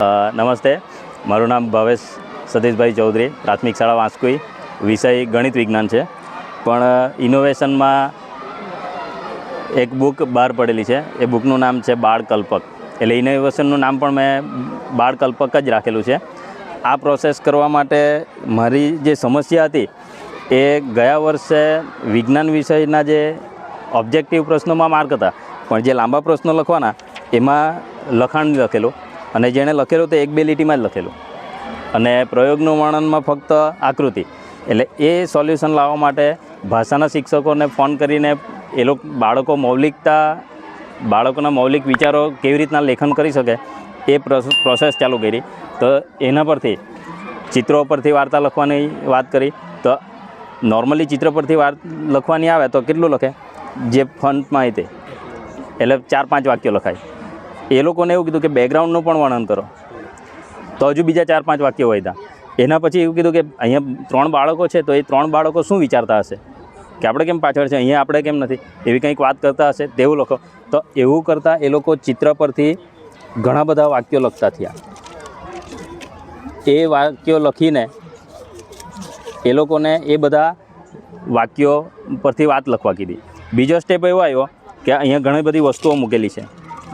નમસ્તે. મારું નામ ભાવેશ સતીશભાઈ ચૌધરી, પ્રાથમિક શાળા વાંસકુઈ, વિષય ગણિત વિજ્ઞાન છે. પણ ઇનોવેશનમાં એક બુક બહાર પડેલી છે. એ બુકનું નામ છે બાળ કલ્પક એટલે ઇનોવેશનનું નામ પણ મેં બાળ કલ્પક જ રાખેલું છે. આ પ્રોસેસ કરવા માટે મારી જે સમસ્યા હતી, એ ગયા વર્ષે વિજ્ઞાન વિષયના જે ઓબ્જેક્ટિવ પ્રશ્નોમાં માર્ક હતા. પણ જે લાંબા પ્રશ્નો લખવાના, એમાં લખાણ લખેલું. અને જેણે લખેલું તે એક બે લીટીમાં જ લખેલું. અને પ્રયોગનું વર્ણનમાં ફક્ત આકૃતિ. એટલે એ સોલ્યુશન લાવવા માટે ભાષાના શિક્ષકોને ફોન કરીને એ લોકો બાળકો મૌલિકતા, બાળકોના મૌલિક વિચારો કેવી રીતના લેખન કરી શકે એ પ્રોસ- પ્રોસેસ ચાલુ કરી. તો એના પરથી ચિત્રો પરથી વાર્તા લખવાની વાત કરી. તો નોર્મલી ચિત્ર પરથી વાર, લખવાની આવે તો કેટલું લખે? જે ફંટમાં માહિતી એટલે ચાર પાંચ વાક્યો લખાય. એ લોકોને એવું કીધું કે બેકગ્રાઉન્ડનું પણ વર્ણન કરો. તો હજુ બીજા ચાર પાંચ વાક્યો હોય ત્યાં. એના પછી એવું કીધું કે અહીંયા ત્રણ બાળકો છે, તો એ ત્રણ બાળકો શું વિચારતા હશે? કે આપણે કેમ પાછળ છે, અહીંયા આપણે કેમ નથી? એવી કંઈક વાત કરતા હશે, તેવું લખો. તો એવું કરતાં એ લોકો ચિત્ર પરથી ઘણા બધા વાક્યો લખતા થયા. એ વાક્યો લખીને એ લોકોને એ બધા વાક્યો પરથી વાત લખવા કીધી. બીજો સ્ટેપ એવો આવ્યો કે અહીંયા ઘણી બધી વસ્તુઓ મૂકેલી છે.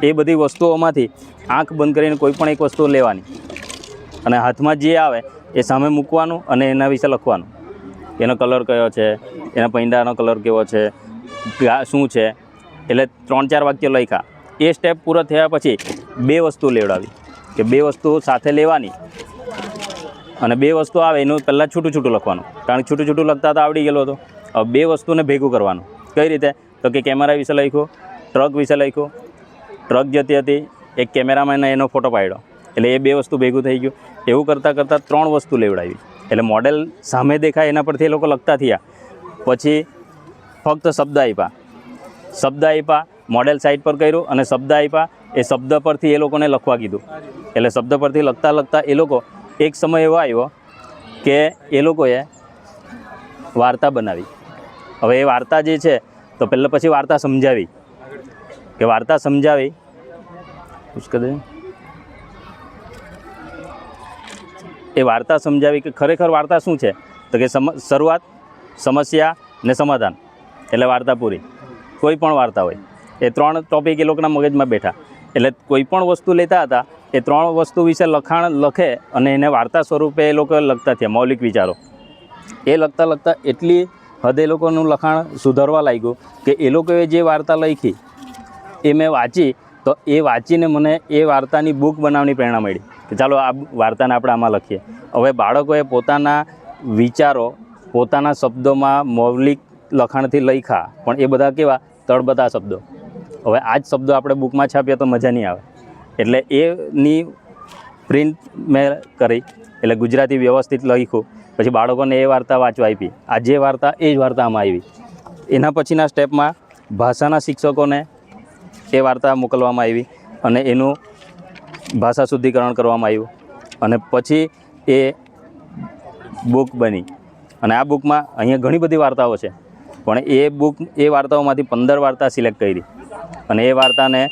એ બધી વસ્તુઓમાંથી આંખ બંધ કરીને કોઈ પણ એક વસ્તુ લેવાની. અને હાથમાં જે આવે એ સામે મૂકવાનું અને એના વિશે લખવાનું. એનો કલર કયો છે? એના પૈંડાનો કલર કેવો છે? શું છે? એટલે ત્રણ ચાર વાક્ય લખ્યા. એ સ્ટેપ પૂરો થયા પછી બે વસ્તુ લેવડાવી. કે બે વસ્તુ સાથે લેવાની અને બે વસ્તુ આવે એનું પહેલાં છૂટું છૂટું લખવાનું. કારણ કે છૂટું છૂટું લખતા તો આવડી ગયેલો હતો. હવે બે વસ્તુને ભેગું કરવાનું. કઈ રીતે? તો કે કેમેરા વિશે લખ્યું, ટ્રક વિશે લખ્યું ટ્રક જતી હતી, એક કેમેરામેને એનો ફોટો પાડ્યો. એટલે એ બે વસ્તુ ભેગું થઈ ગયું. એવું કરતાં કરતાં ત્રણ વસ્તુ લેવડાવી. એટલે મોડેલ સામે દેખાય એના પરથી એ લોકો લખતા થયા. પછી ફક્ત શબ્દ આપ્યા. શબ્દ આપ્યા, મોડેલ સાઇટ પર કર્યું અને શબ્દ આપ્યા. એ શબ્દ પરથી એ લોકોને લખવા કીધું. એટલે શબ્દ પરથી લખતા લખતા એ લોકો એક સમય એવો આવ્યો કે એ લોકોએ વાર્તા બનાવી. હવે એ વાર્તા જે છે, તો પહેલાં પછી વાર્તા સમજાવી. કે વાર્તા સમજાવી. ઉસકે દે એ વાર્તા સમજાવી કે ખરેખર વાર્તા શું છે? તો કે સમ શરૂઆત, સમસ્યા ને સમાધાન. એટલે વાર્તા પૂરી. કોઈ પણ વાર્તા હોય. એ ત્રણ ટોપિક એ લોકોના મગજમાં બેઠા. એટલે કોઈ પણ વસ્તુ લેતા હતા, એ ત્રણ વસ્તુ વિશે લખાણ લખે અને એને વાર્તા સ્વરૂપે એ લોકો લખતા થયા, મૌલિક વિચારો. એ લખતા લખતા એટલી હદ લોકોનું લખાણ સુધારવા લાગ્યું કે એ લોકોએ જે વાર્તા લખી એ મેં વાંચી, તો એ વાંચીને મને એ વાર્તાની બુક બનાવવાની પ્રેરણા મળી. કે ચાલો આ વાર્તાને આપણે આમાં લખીએ. હવે બાળકોએ પોતાના વિચારો, પોતાના શબ્દોમાં મૌલિક લખાણથી લખ્યા, પણ એ બધા કેવા? તળબતા શબ્દો. હવે આ જ શબ્દો આપણે બુકમાં છાપીએ તો મજા નહીં આવે. એટલે એની પ્રિન્ટ મેં કરી, એટલે ગુજરાતી વ્યવસ્થિત લખ્યું. પછી બાળકોને એ વાર્તા વાંચવા આપી. આ જે વાર્તા, એ જ વાર્તા આમાં આવી. એના પછીના સ્ટેપમાં ભાષાના શિક્ષકોને એ વાર્તા મોકલવામાં આવી અને એનું ભાષા શુદ્ધિકરણ કરવામાં આવ્યું. અને પછી એ બુક બની. અને આ બુકમાં અહીંયા ઘણી બધી વાર્તાઓ છે. પણ એ બુક એ વાર્તાઓમાંથી પંદર વાર્તા સિલેક્ટ કરી. અને એ વાર્તાને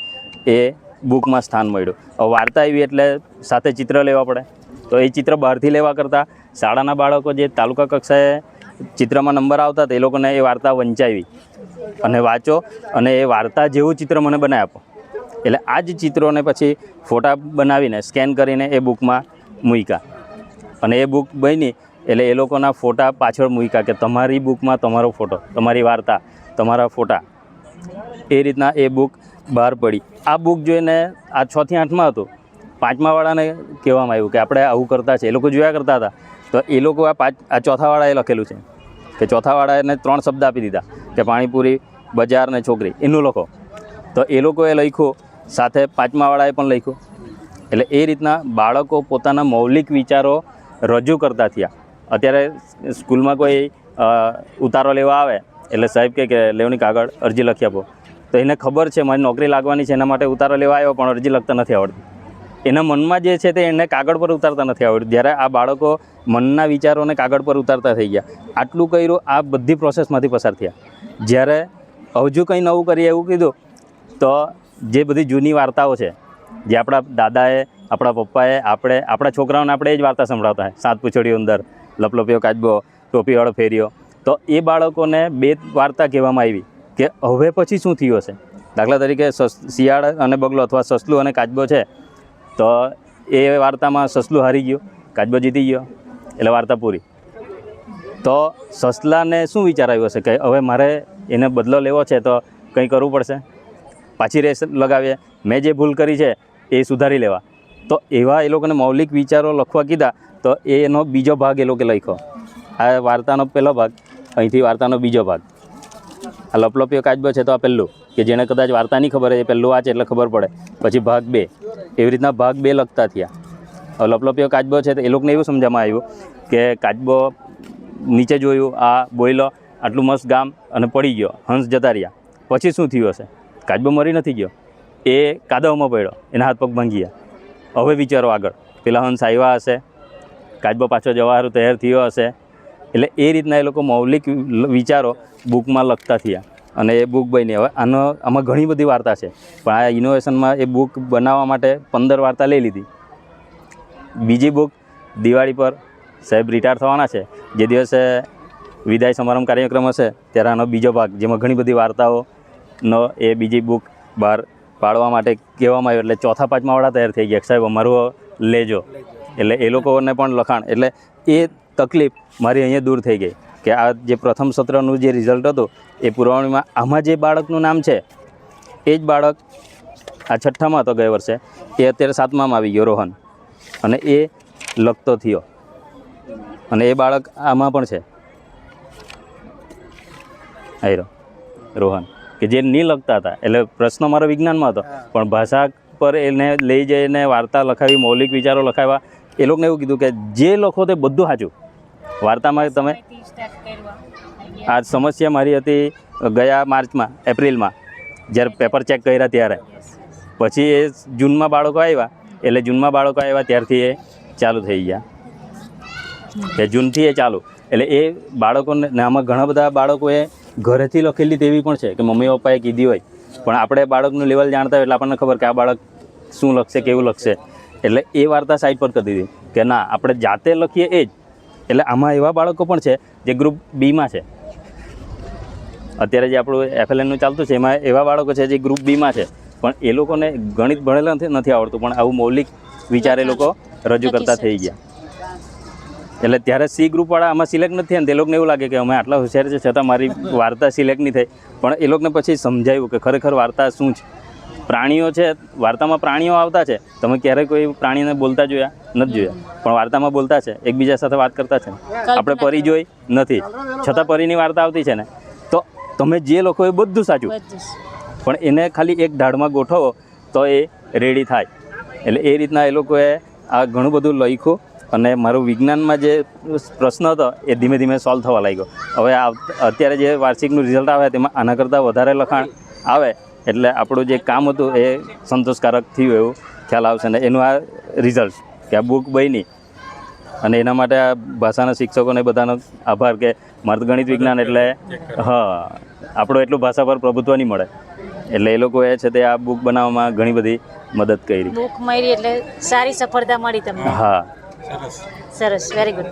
એ બુકમાં સ્થાન મળ્યું. વાર્તા આવી એટલે સાથે ચિત્ર લેવા પડે. તો એ ચિત્ર બહારથી લેવા કરતાં શાળાના બાળકો જે તાલુકા કક્ષાએ ચિત્રમાં નંબર આવતા તે લોકોને એ વાર્તા વંચાવી અને વાંચો અને એ વાર્તા જેવું ચિત્ર મને બનાવી આપો. એટલે આ જ ચિત્રોને પછી ફોટા બનાવીને, સ્કેન કરીને એ બુકમાં મૂક્યા અને એ બુક બની એટલે એ લોકોના ફોટા પાછળ મૂક્યા કે તમારી બુકમાં તમારો ફોટો, તમારી વાર્તા, તમારા ફોટા. એ રીતના એ બુક બહાર પડી. આ બુક જોઈને આ છથી આઠમાં હતું, પાંચમાવાળાને કહેવામાં આવ્યું કે આપણે આવું કરતા છે. એ લોકો જોયા કરતા હતા. તો એ લોકો આ પાંચ આ ચોથાવાળાએ લખેલું છે કે ચોથાવાળાને ત્રણ શબ્દ આપી દીધા કે પાણીપુરી, બજાર ને છોકરી. એનું લખો. તો એ લોકોએ લખ્યું, સાથે પાંચમાવાળાએ પણ લખ્યું. એટલે એ રીતના બાળકો પોતાના મૌલિક વિચારો રજૂ કરતા થયા. અત્યારે સ્કૂલમાં કોઈ ઉતારો લેવા આવે, એટલે સાહેબ કે, લેવની કાગળ અરજી લખી આપો. તો એને ખબર છે, મારી નોકરી લાગવાની છે, એના માટે ઉતારો લેવા આવ્યો, પણ અરજી લખતા નથી આવડતી. એના મનમાં જે છે તે એને કાગળ પર ઉતારતા નથી આવડ્યું જ્યારે આ બાળકો મનના વિચારોને કાગળ પર ઉતારતા થઈ ગયા. આટલું કર્યું, આ બધી પ્રોસેસમાંથી પસાર થયા. જ્યારે હજુ કંઈ નવું કરીએ એવું કીધું, તો જે બધી જૂની વાર્તાઓ છે, જે આપણા દાદાએ, આપણા પપ્પાએ, આપણે, આપણા છોકરાઓને આપણે એ જ વાર્તા સંભળાવતા હોય સાત પૂછડીઓ અંદર લપલપ્યો કાચબો ટોપીવાળો ફેર્યો તો એ બાળકોને બે વાર્તા કહેવામાં આવી કે હવે પછી શું થયું હશે? દાખલા તરીકે શિયાળ અને બગલો અથવા સસલું અને કાચબો છે તો એ વાર્તામાં સસલું હારી ગયો, કાચબો જીતી ગયો, એટલે વાર્તા પૂરી. તો સસલાને શું વિચાર આવ્યો હશે કે હવે મારે એને બદલો લેવો છે તો કંઈ કરવું પડશે? પાછી રેસ લગાવીએ. મેં જે ભૂલ કરી છે એ સુધારી લેવા. તો એવા એ લોકોને મૌલિક વિચારો લખવા કીધા, તો એનો બીજો ભાગ એ લોકોએ લખ્યો. આ વાર્તાનો પહેલો ભાગ, અહીંથી વાર્તાનો બીજો ભાગ. આ લપલપ્યો કાચબો છે તો આ પહેલું, કે જેને કદાચ વાર્તા નહીં ખબર એ પહેલું વાંચે એટલે ખબર પડે. પછી ભાગ બે, એવી રીતના ભાગ બે લખતા થયા. લપલપ્યો કાચબો છે તો એ લોકોને એવું સમજવામાં આવ્યું કે કાચબો નીચે જોયું, આ બોયલો, આટલું મસ્ત ગામ અને પડી ગયો, હંસ જતા રહ્યા. પછી શું થયું હશે? કાચબો મરી નથી ગયો. એ કાદવમાં પડ્યો, એના હાથ પગ ભાંગી ગયા. હવે વિચારો આગળ. પેલા હંસ આવ્યા હશે, કાચબો પાછો જવા તૈયાર થયો હશે એટલે એ રીતના એ લોકો મૌલિક વિચારો બુકમાં લખતા થયા. અને એ બુક બની. હવે આનો, આમાં ઘણી બધી વાર્તા છે. પણ આ ઇનોવેશનમાં એ બુક બનાવવા માટે પંદર વાર્તા લઈ લીધી. બીજી બુક દિવાળી પર સાહેબ રિટાયર થવાના છે. જે દિવસે વિદાય સમારંભ કાર્યક્રમ હશે, ત્યારે આનો બીજો ભાગ, જેમાં ઘણી બધી વાર્તાઓનો એ બીજી બુક બહાર પાડવા માટે કહેવામાં આવ્યું. એટલે ચોથા પાંચમા વાળા તૈયાર થઈ ગયા. સાહેબ, અમારું લેજો. એટલે એ લોકોને પણ લખાણ. એટલે એ તકલીફ મારી અહીંયા દૂર થઈ ગઈ કે આ જે પ્રથમ સત્રનું જે રિઝલ્ટ હતું એ પુરવણીમાં આમાં જે બાળકનું નામ છે એ જ બાળક આ છઠ્ઠામાં હતો ગયા વર્ષે એ અત્યારે સાતમામાં આવી ગયો રોહન. અને એ લખતો થયો. અને એ બાળક આમાં પણ છે. આયરો રોહન. કે જે નહીં લખતા હતા એટલે પ્રશ્ન મારો વિજ્ઞાનમાં હતો પણ ભાષા પર એને લઈ જઈને વાર્તા લખાવી મૌલિક વિચારો લખાવ્યા એ લોકોને એવું કીધું કે જે લખો તે બધું સાચું. વાર્તામાં તમે આ સમસ્યા મારી હતી ગયા માર્ચમાં એપ્રિલમાં જ્યારે પેપર ચેક કર્યા ત્યારે. પછી એ જૂનમાં બાળકો આવ્યા એટલે જૂનમાં બાળકો આવ્યા ત્યારથી એ ચાલુ થઈ ગયા. એ જૂનથી એ ચાલુ. એટલે એ બાળકોને આમાં ઘણા બધા બાળકોએ ઘરેથી લખેલી તેવી પણ છે કે મમ્મી પપ્પાએ કીધી હોય. પણ આપણે બાળકનું લેવલ જાણતા હોય એટલે આપણને ખબર કે આ બાળક શું લખશે કેવું લખશે. એટલે એ વાર્તા સાઈડ પર કરી દીધી કે ના આપણે જાતે લખીએ એ જ. એટલે આમાં એવા બાળકો પણ છે જે ગ્રુપ બીમાં છે. અત્યારે જે આપણું એફએલએનનું ચાલતું છે એમાં એવા બાળકો છે જે ગ્રુપ બીમાં છે. પણ એ લોકોને ગણિત ભણેલા નથી આવડતું પણ આવું મૌલિક વિચાર એ લોકો રજૂ કરતા થઈ ગયા. એટલે ત્યારે સી ગ્રુપવાળા આમાં સિલેક્ટ નથી થયા ને તે લોકોને એવું લાગે કે અમે આટલા હોશિયાર છે છતાં મારી વાર્તા સિલેક્ટ નહીં થઈ. પણ એ લોકોને પછી સમજાયું કે ખરેખર વાર્તા શું છે? પ્રાણીઓ છે વાર્તામાં પ્રાણીઓ આવતા છે. તમે ક્યારેય કોઈ પ્રાણીને બોલતા જોયા? નથી જોયા. પણ વાર્તામાં બોલતા છે એકબીજા સાથે વાત કરતા છે આપણે પરી જોઈ નથી. છતાં પરીની વાર્તા આવતી છે ને. તો તમે જે લોકો એ બધું સાચું પણ એને ખાલી એક ઢાળમાં ગોઠવો તો એ રેડી થાય. એટલે એ રીતના એ લોકોએ આ ઘણું બધું લખ્યું અને મારું વિજ્ઞાનમાં જે પ્રશ્ન હતો એ ધીમે ધીમે સોલ્વ થવા લાગ્યો. હવે આ અત્યારે જે વાર્ષિકનું રિઝલ્ટ આવે તેમાં આના કરતાં વધારે લખાણ આવે એટલે આપણું જે કામ હતું એ સંતોષકારક થયું એવું ખ્યાલ આવશે ને. એનું આ રિઝલ્ટ કે આ બુક બની અને એના માટે આ ભાષાના શિક્ષકોને બધાનો આભાર કે મારે ગણિત વિજ્ઞાન એટલે હા આપણું એટલું ભાષા પર પ્રભુત્વ નહીં મળે. એટલે એ લોકોએ છે તે આ બુક બનાવવામાં ઘણી બધી મદદ કરી. બુક મળી એટલે સારી સફળતા મળી તમને. હા. સરસ. Very good